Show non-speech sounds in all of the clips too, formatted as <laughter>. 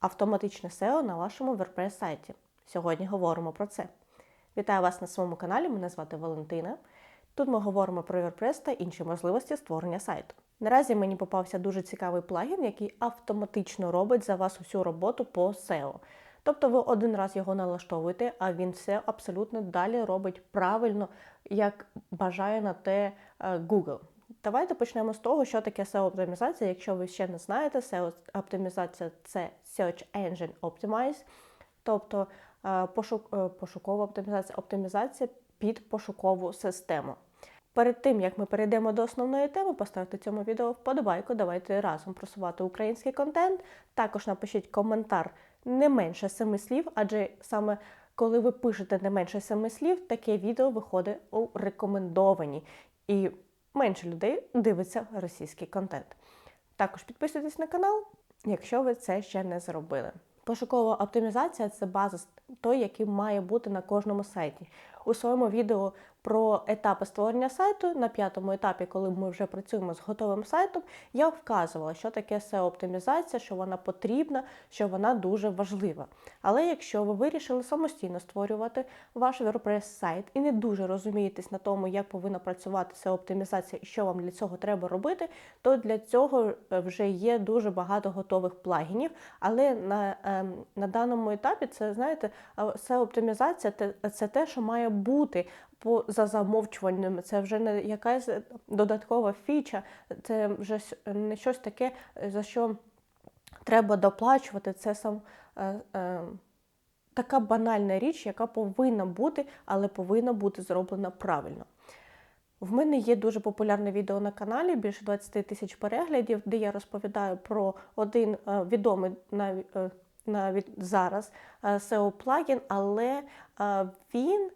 автоматичне SEO на вашому WordPress сайті. Сьогодні говоримо про це. Вітаю вас на своєму каналі. Мене звати Валентина. Тут ми говоримо про WordPress та інші можливості створення сайту. Наразі мені попався дуже цікавий плагін, який автоматично робить за вас усю роботу по SEO. Тобто ви один раз його налаштовуєте, а він все абсолютно далі робить правильно, як бажає на те е, Google. Давайте почнемо з того, що таке SEO-оптимізація. Якщо ви ще не знаєте, SEO-оптимізація це Search Engine Optimize, тобто е, пошук, е, пошукова оптимізація, оптимізація під пошукову систему. Перед тим, як ми перейдемо до основної теми, поставте цьому відео вподобайку, давайте разом просувати український контент. Також напишіть коментар не менше семи слів, адже саме коли ви пишете не менше семи слів, таке відео виходить у рекомендовані. І менше людей дивиться російський контент. Також підписуйтесь на канал, якщо ви це ще не зробили. Пошукова оптимізація це база той, який має бути на кожному сайті. У своєму відео про етапи створення сайту на п'ятому етапі, коли ми вже працюємо з готовим сайтом, я вказувала, що таке SEO-оптимізація, що вона потрібна, що вона дуже важлива. Але якщо ви вирішили самостійно створювати ваш WordPress сайт і не дуже розумієтесь на тому, як повинна працювати SEO-оптимізація і що вам для цього треба робити, то для цього вже є дуже багато готових плагінів. Але на, ем, на даному етапі це знаєте, SEO-оптимізація це те, що має бути по за замовчуванням. Це вже не якась додаткова фіча, це вже не щось таке, за що треба доплачувати. Це сам е, е, така банальна річ, яка повинна бути, але повинна бути зроблена правильно. В мене є дуже популярне відео на каналі, більше 20 тисяч переглядів, де я розповідаю про один е, відомий навіть е, зараз SEO плагін, але е, він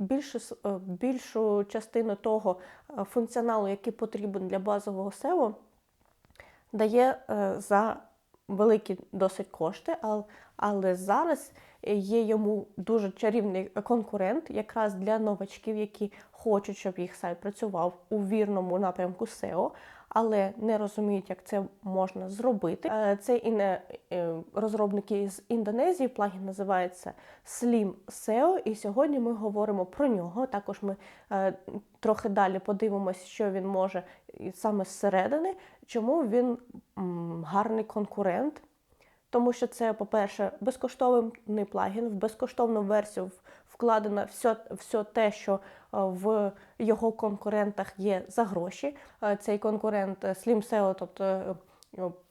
більшу, е, більшу частину того е, функціоналу, який потрібен для базового SEO, дає е, за великі досить кошти, але зараз є йому дуже чарівний конкурент, якраз для новачків, які хочуть, щоб їх сайт працював у вірному напрямку SEO але не розуміють, як це можна зробити. Е, це і не е, розробники з Індонезії. Плагін називається Slim SEO, і сьогодні ми говоримо про нього. Також ми е, трохи далі подивимося, що він може саме зсередини, чому він гарний конкурент. Тому що це, по-перше, безкоштовний плагін, в безкоштовну версію вкладено все все те, що е, в його конкурентах є за гроші. Е, цей конкурент е, Slim SEO, тобто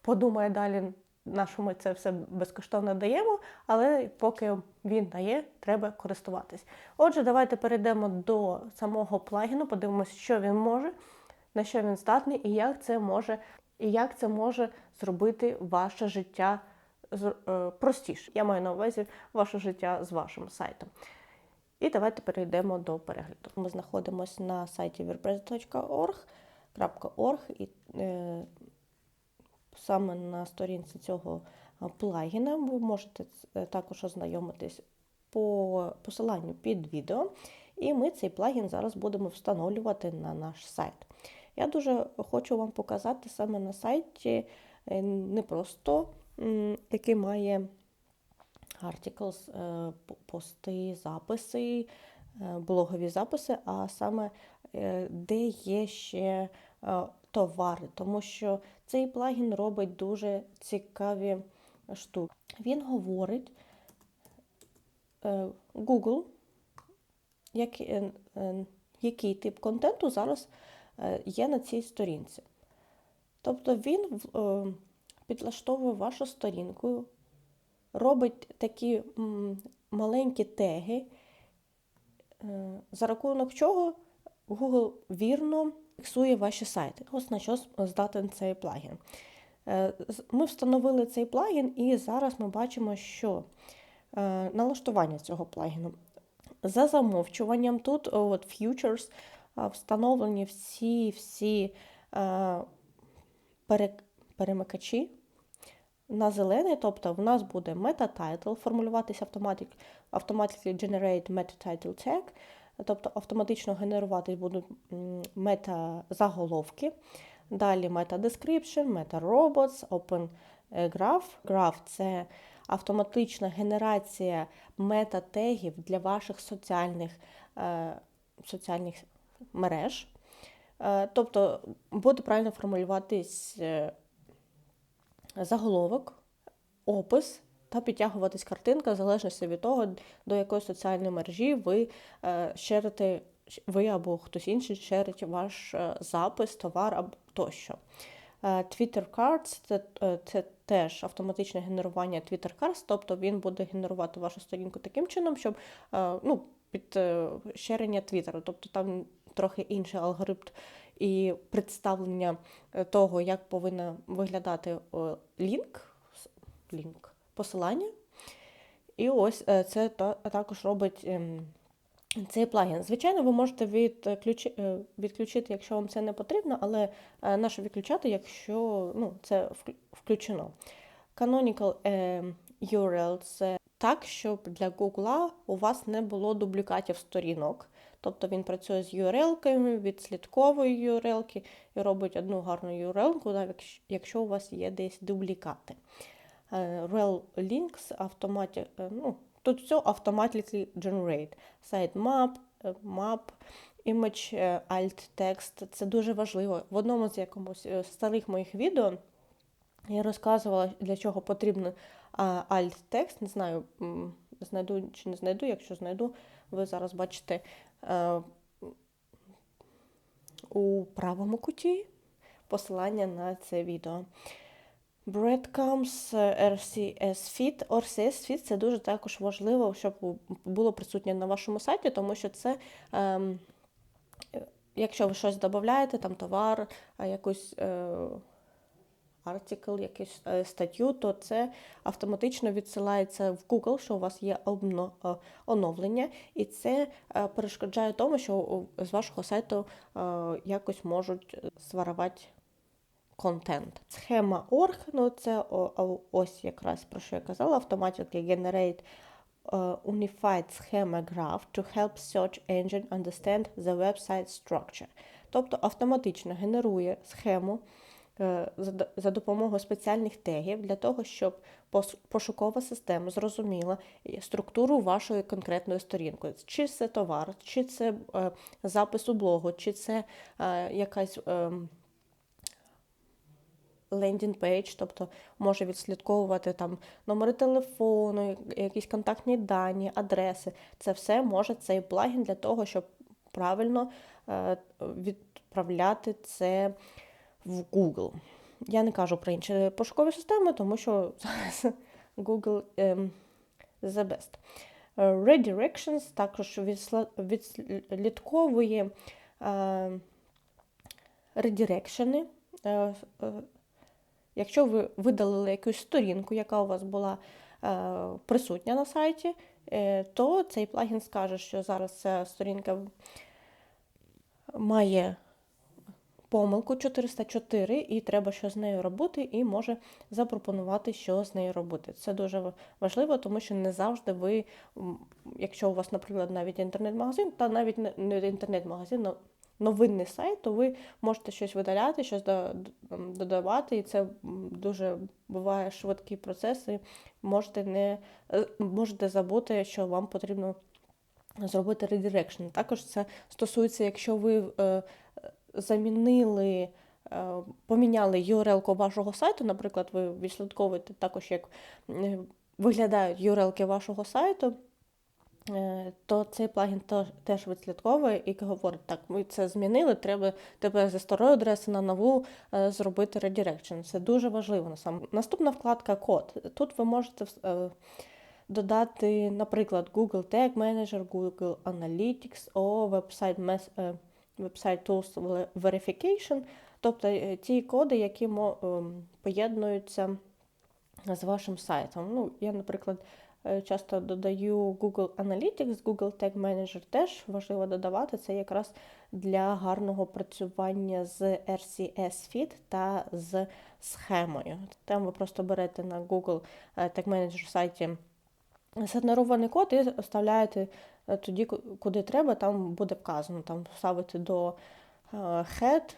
подумає далі, на що ми це все безкоштовно даємо, але поки він дає, треба користуватись. Отже, давайте перейдемо до самого плагіну, подивимося, що він може, на що він здатний і як це може, і як це може зробити ваше життя простіше. Я маю на увазі ваше життя з вашим сайтом. І давайте перейдемо до перегляду. Ми знаходимося на сайті wordpress.org і е, саме на сторінці цього плагіна ви можете е, також ознайомитись по посиланню під відео. І ми цей плагін зараз будемо встановлювати на наш сайт. Я дуже хочу вам показати саме на сайті е, не просто, який має articles, е, пости, записи, е, блогові записи, а саме е, де є ще товари, тому що цей плагін робить дуже цікаві штуки. Він говорить Google, який тип контенту зараз є на цій сторінці. Тобто він підлаштовує вашу сторінку робить такі маленькі теги, е, за рахунок чого Google вірно фіксує ваші сайти. Ось на що здатен цей плагін. Е, ми встановили цей плагін, і зараз ми бачимо, що е, налаштування цього плагіну. За замовчуванням, тут от Futures встановлені всі всі перемикачі на зелений, тобто в нас буде meta-title, формулюватися automatic, automatically generate meta-title tag, тобто автоматично генеруватись будуть мета-заголовки. Далі meta-description, meta-robots, open граф. Граф це автоматична генерація мета-тегів для ваших соціальних, е, соціальних мереж. Е, тобто буде правильно формулюватись е, заголовок, опис та підтягуватись картинка в залежності від того, до якої соціальної мережі ви шерите, ви або хтось інший шерить ваш запис, товар або тощо. Twitter Cards це, це теж автоматичне генерування Twitter Cards, тобто він буде генерувати вашу сторінку таким чином, щоб ну, під е, шерення Твіттеру. Тобто там трохи інший алгоритм і представлення е, того, як повинен виглядати лінк, лінк посилання. І ось е, це також робить ем, цей плагін. Звичайно, ви можете відключити, якщо вам це не потрібно, але наше відключати, якщо ну, це включено. Canonical URL це так, щоб для Google у вас не було дублікатів сторінок. Тобто він працює з URL-ками, відслідковує URL і робить одну гарну URL, якщо у вас є десь дублікати. Е, rel links автоматі... Е, ну, тут все automatically generate. Sitemap, е, map, image, alt text. Це дуже важливо. В одному з якомусь старих моїх відео я розказувала, для чого потрібно alt-текст. Не знаю, знайду чи не знайду. Якщо знайду, ви зараз бачите у правому куті посилання на це відео. Breadcrumbs RCS Feed. RCS Feed це дуже також важливо, щоб було присутнє на вашому сайті, тому що це. Ем, Якщо ви щось додаєте, там товар, якусь е, артикл, якусь е, статтю, то це автоматично відсилається в Google, що у вас є е, оновлення, і це е, перешкоджає тому, що з вашого сайту якось можуть сварувати контент. Схема org, ну це ось якраз про що я казала, automatically generate Unified Schema Graph to help search engine understand the website structure. Тобто автоматично генерує схему за допомогою спеціальних тегів для того, щоб пошукова система зрозуміла структуру вашої конкретної сторінки. Чи це товар, чи це е, запис у блогу, чи це е, якась лендінг пейдж, тобто може відслідковувати там номери телефону, якісь контактні дані, адреси. Це все може цей плагін для того, щоб правильно відправляти це в Google. Я не кажу про інші пошукові системи, тому що <laughs> зараз Google um, the best. Redirections також відслідковує редирекшени. Uh, якщо ви видалили якусь сторінку, яка у вас була uh, присутня на сайті, uh, то цей плагін скаже, що зараз ця сторінка має помилку 404, і треба що з нею робити, і може запропонувати, що з нею робити. Це дуже важливо, тому що не завжди ви, якщо у вас, наприклад, навіть інтернет-магазин, та навіть не інтернет-магазин, новинний сайт, то ви можете щось видаляти, щось додавати, і це дуже буває швидкий процес, і можете не е, можете забути, що вам потрібно зробити редирекшн. Також це стосується, якщо ви е, замінили, е, поміняли URL вашого сайту, наприклад, ви відслідковуєте також, як виглядають URL вашого сайту, е, то цей плагін теж відслідковує і говорить, так, ми це змінили, треба тебе зі старої адреси на нову е, зробити редирекшн. Це дуже важливо. Наступна вкладка код. Тут ви можете додати, наприклад, Google Tag Manager, Google Analytics, о вебсайт Website Tools Verification, тобто е, ті коди, які ем, поєднуються з вашим сайтом. Ну, Я, наприклад, е, часто додаю Google Analytics, Google Tag Manager теж важливо додавати. Це якраз для гарного працювання з RCS Feed та з схемою. Там ви просто берете на Google е, Tag Manager сайті Сгенерований код і вставляєте е, тоді, куди треба, там буде вказано. Там ставити до е, head,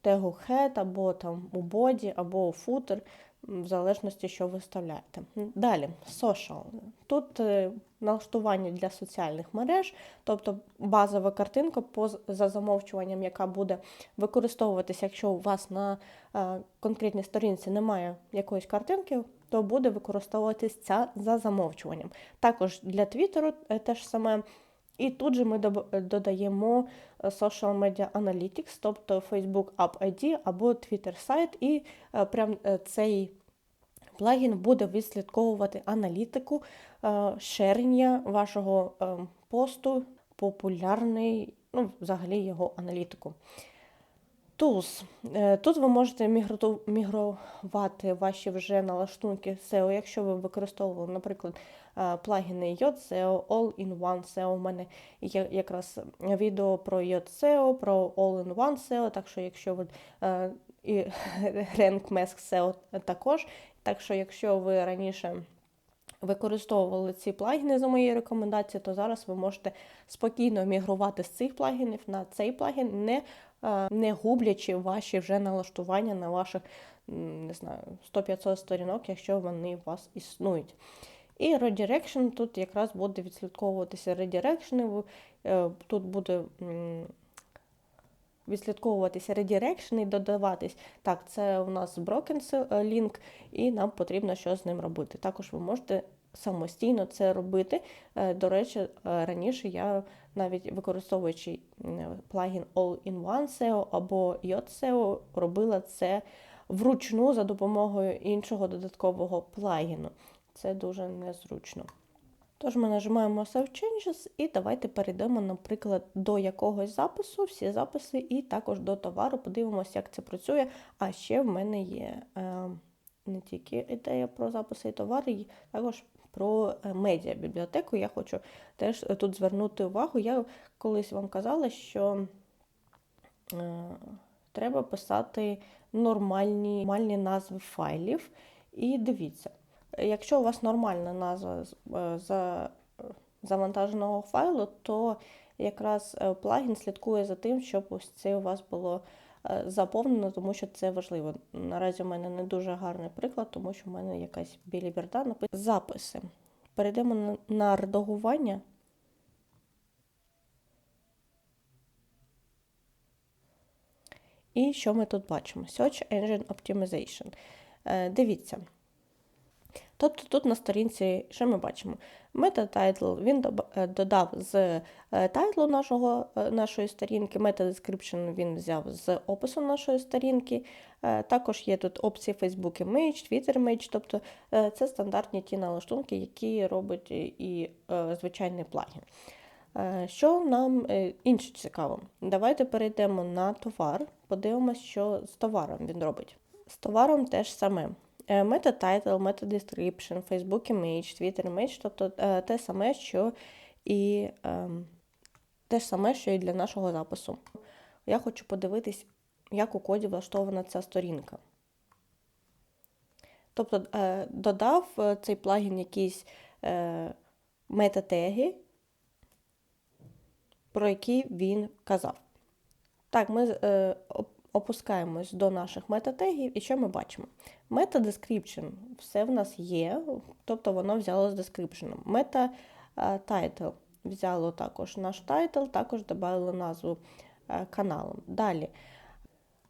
тегу head, або там у боді, або у футер. в залежності, що ви вставляєте. Далі, social. Тут е, налаштування для соціальних мереж, тобто базова картинка за замовчуванням, яка буде використовуватися, якщо у вас на конкретній сторінці немає якоїсь картинки, то буде використовуватись ця за замовчуванням. Також для Твіттеру е, теж саме. І тут же ми додаємо е, Social Media Analytics, тобто Facebook App ID або Twitter сайт, і е, прям е, цей плагін буде відслідковувати аналітику шерення вашого посту, популярний, ну, взагалі його аналітику. Tools. Тут ви можете мігрувати ваші вже налаштунки SEO, якщо ви використовували, наприклад, плагіни YotSEO, All-in-One SEO. У мене є якраз відео про YotSEO, про All-in-One SEO, так що якщо ви і <laughs> Rank Mask SEO також. Так що, якщо ви раніше використовували ці плагіни за моєю рекомендацією, то зараз ви можете спокійно мігрувати з цих плагінів на цей плагін, не не гублячи ваші вже налаштування на ваших не знаю, 100-500 сторінок, якщо вони у вас існують. І redirection тут якраз буде відслідковуватися редірекшени, тут буде відслідковуватися редірекшени і додаватись. Так, це у нас broken link, і нам потрібно щось з ним робити. Також ви можете самостійно це робити. Е, до речі, е, раніше я навіть використовуючи плагін All-in-One SEO або Yacht SEO, робила це вручну за допомогою іншого додаткового плагіну. Це дуже незручно. Тож ми нажимаємо Save Changes і давайте перейдемо, наприклад, до якогось запису, всі записи, і також до товару. Подивимося, як це працює. А ще в мене є е, не тільки ідея про записи і товари, також про е, медіа бібліотеку. Я хочу теж тут звернути увагу. Я колись вам казала, що е, треба писати нормальні, нормальні назви файлів. І дивіться. Якщо у вас нормальна назва е, за завантаженого файлу, то якраз е, плагін слідкує за тим, щоб ось це у вас було е, заповнено, тому що це важливо. Наразі у мене не дуже гарний приклад, тому що в мене якась біліберда написана. Записи. Перейдемо на редагування. І що ми тут бачимо? Search Engine Optimization. Дивіться. Тобто тут на сторінці, що ми бачимо? Мета-тайтл він е, додав з е, тайтлу нашого, е, нашої сторінки, мета-description він взяв з опису нашої сторінки. Також є тут опції Facebook Image, Twitter Image, тобто це стандартні ті налаштунки, які робить і звичайний плагін. Що нам інше цікаво? Давайте перейдемо на товар, подивимося, що з товаром він робить. З товаром теж саме. Meta Title, Meta Description, Facebook Image, Twitter Image, тобто е, те саме, що і ем, те ж саме, що і для нашого запису. Я хочу подивитись, як у коді влаштована ця сторінка. Тобто е, додав е, цей плагін якісь метатеги, про які він казав. Так, ми опускаємось до наших метатегів, і що ми бачимо? Meta-description все в нас є, тобто воно взяло з description. Meta-title взяло також наш тайтл, також додало назву е, каналу. Далі.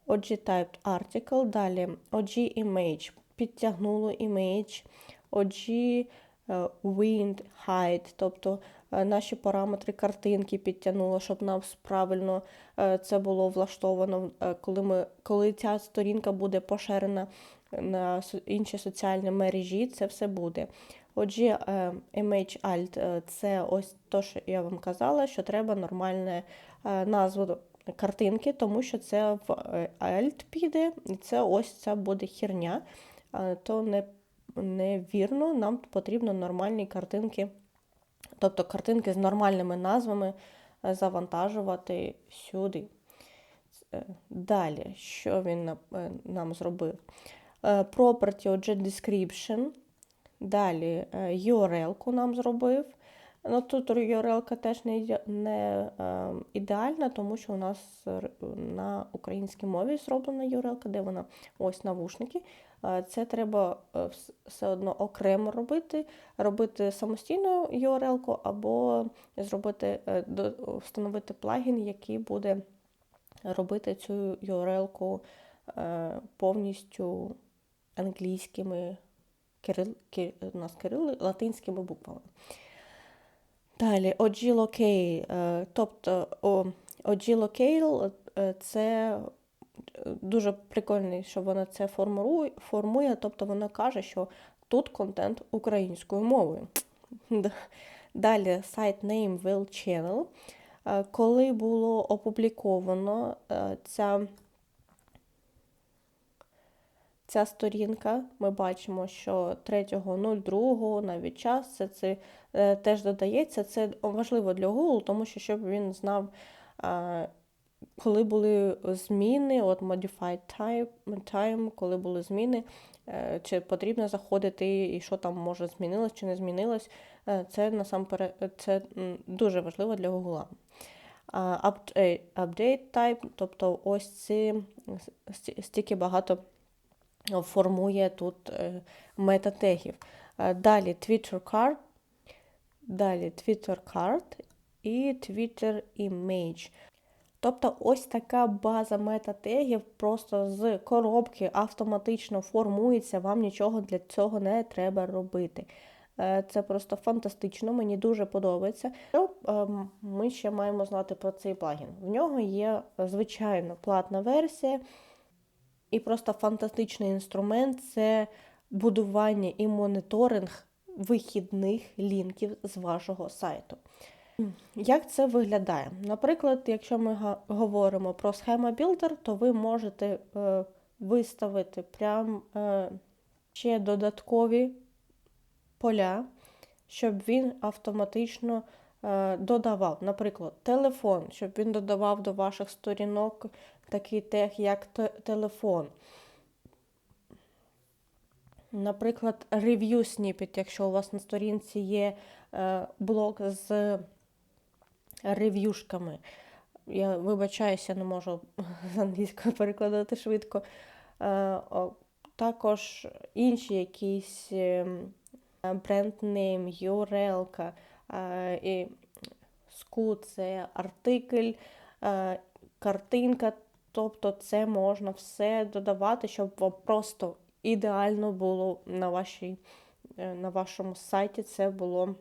OG-typed article, далі. OG-image, підтягнуло image, OG Е, wind, height, тобто е, наші параметри картинки підтягнуло, щоб нам правильно е, це було влаштовано, коли ми, коли ця сторінка буде поширена на інші соціальні мережі, це все буде. Отже, Image Alt це ось то, що я вам казала, що треба нормальне назву картинки, тому що це в Alt піде, і це ось ця буде херня, то не невірно, нам потрібно нормальні картинки, тобто картинки з нормальними назвами е, завантажувати сюди. Е, далі, що він е, нам зробив? Property Object Description. Далі URL-ку нам зробив. Ну, Тут URL теж не не ідеальна, тому що у нас на українській мові зроблена URL, де вона ось навушники. Е, це треба е, все одно окремо робити, робити самостійну URL або зробити, е, встановити плагін, який буде робити цю URL е, повністю англійськими кирил, ки, у нас кирили, латинськими буквами. Далі OGLocale, е, тобто о, OGLocale е, це дуже прикольний, що вона це формує, тобто вона каже, що тут контент українською мовою. Далі сайт Name Will Channel. Е, Коли було опубліковано е, ця, ця сторінка, ми бачимо, що 3.02 навіть час це, це теж додається. Це важливо для Google, тому що щоб він знав, е, коли були зміни, от modified time, time коли були зміни, е, чи потрібно заходити, і що там може змінилось чи не змінилось. Е, Це насамперед це дуже важливо для Google. Update, type, тобто ось ці стільки багато формує тут е, метатегів. Е, Далі Twitter card, далі Twitter card і Twitter image. Тобто ось така база метатегів просто з коробки автоматично формується, вам нічого для цього не треба робити. Е, Це просто фантастично, мені дуже подобається. Ем, ми ще маємо знати про цей плагін? В нього є, е, звичайно, платна версія, і просто фантастичний інструмент це будування і моніторинг вихідних лінків з вашого сайту. Як це виглядає? Наприклад, якщо ми говоримо про схема Builder, то ви можете е, виставити прям е, ще додаткові поля, щоб він автоматично е, додавав, наприклад, телефон, щоб він додавав до ваших сторінок такий тег, як те- телефон. Наприклад, review snippet, якщо у вас на сторінці є е, блок з рев'юшками. Я вибачаюся, не можу з англійської перекладати швидко. Е, також інші якісь ем, бренд-нейм, URL, е, і SKU – це артикль, е, картинка. Тобто це можна все додавати, щоб вам просто ідеально було на, вашій, е, на вашому сайті це було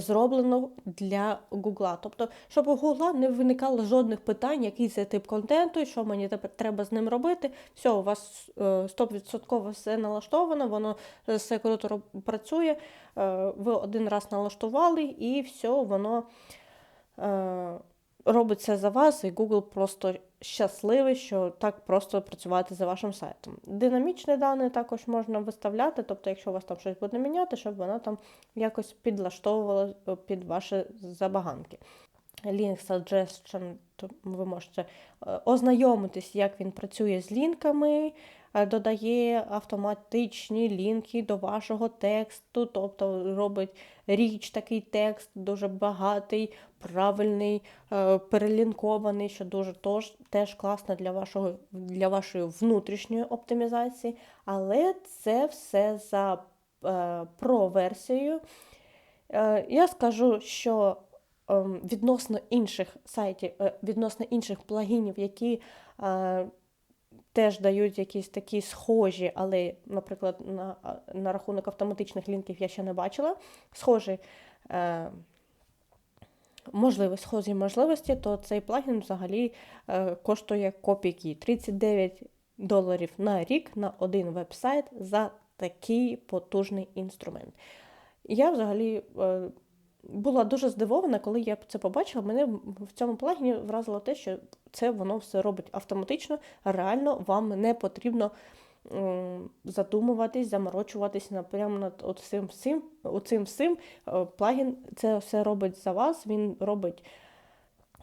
зроблено для Гугла. Тобто, щоб у Гугла не виникало жодних питань, який це тип контенту, що мені треба з ним робити. Все, у вас е, 100% все налаштовано, воно все круто працює. е, Ви один раз налаштували, і все, воно е, робить це за вас, і Google просто щасливий, що так просто працювати за вашим сайтом. Динамічні дані також можна виставляти, тобто, якщо у вас там щось буде міняти, щоб вона там якось підлаштовувала е, під ваші забаганки. Link suggestion, то ви можете е, ознайомитись, як він працює з лінками, додає автоматичні лінки до вашого тексту, тобто робить річ такий текст, дуже багатий, правильний, е, перелінкований, що дуже тож, теж класно для, вашого, для вашої внутрішньої оптимізації. Але це все за е, про-версією. Е, Я скажу, що ем, відносно інших сайтів, е, відносно інших плагінів, які е, теж дають якісь такі схожі, але, наприклад, на, на рахунок автоматичних лінків я ще не бачила. Схожі е, можливості, схожі можливості, то цей плагін взагалі е, коштує копійки 39 доларів на рік на один веб-сайт за такий потужний інструмент. Я взагалі е, була дуже здивована, коли я це побачила. Мене в цьому плагіні вразило те, що це воно все робить автоматично, реально вам не потрібно задумуватись, заморочуватись прямо над цим всім. Оцим всім. Е, Плагін це все робить за вас, він робить.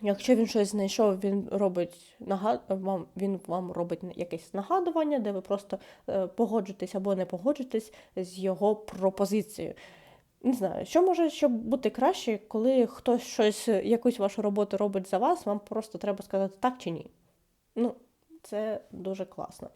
Якщо він щось знайшов, він робить нагад... вам, він вам робить якесь нагадування, де ви просто е, погоджуєтесь або не погоджуєтесь з його пропозицією. Не знаю, що може щоб бути краще, коли хтось щось, якусь вашу роботу робить за вас, вам просто треба сказати так чи ні. Ну, це дуже класно.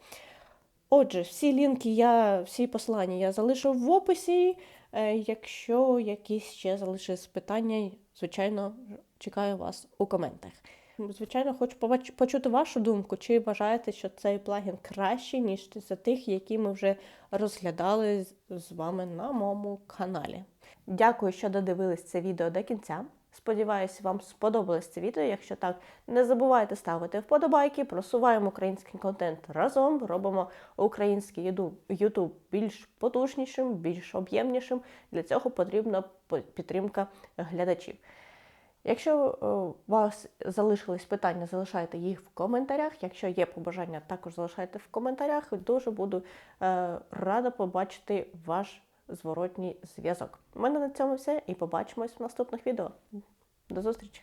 Отже, всі лінки я, всі посилання я залишу в описі. Е, Якщо якісь ще залишились питання, звичайно, чекаю вас у коментах. Звичайно, хочу почути вашу думку, чи вважаєте, що цей плагін кращий, ніж за тих, які ми вже розглядали з вами на моєму каналі. Дякую, що додивились це відео до кінця. Сподіваюся, вам сподобалось це відео. Якщо так, не забувайте ставити вподобайки, просуваємо український контент разом, робимо український Ютуб більш потужнішим, більш об'ємнішим. Для цього потрібна підтримка глядачів. Якщо е, у вас залишились питання, залишайте їх в коментарях. Якщо є побажання, також залишайте в коментарях. Дуже буду е, рада побачити ваш зворотній зв'язок. У мене на цьому все і побачимось в наступних відео. До зустрічі!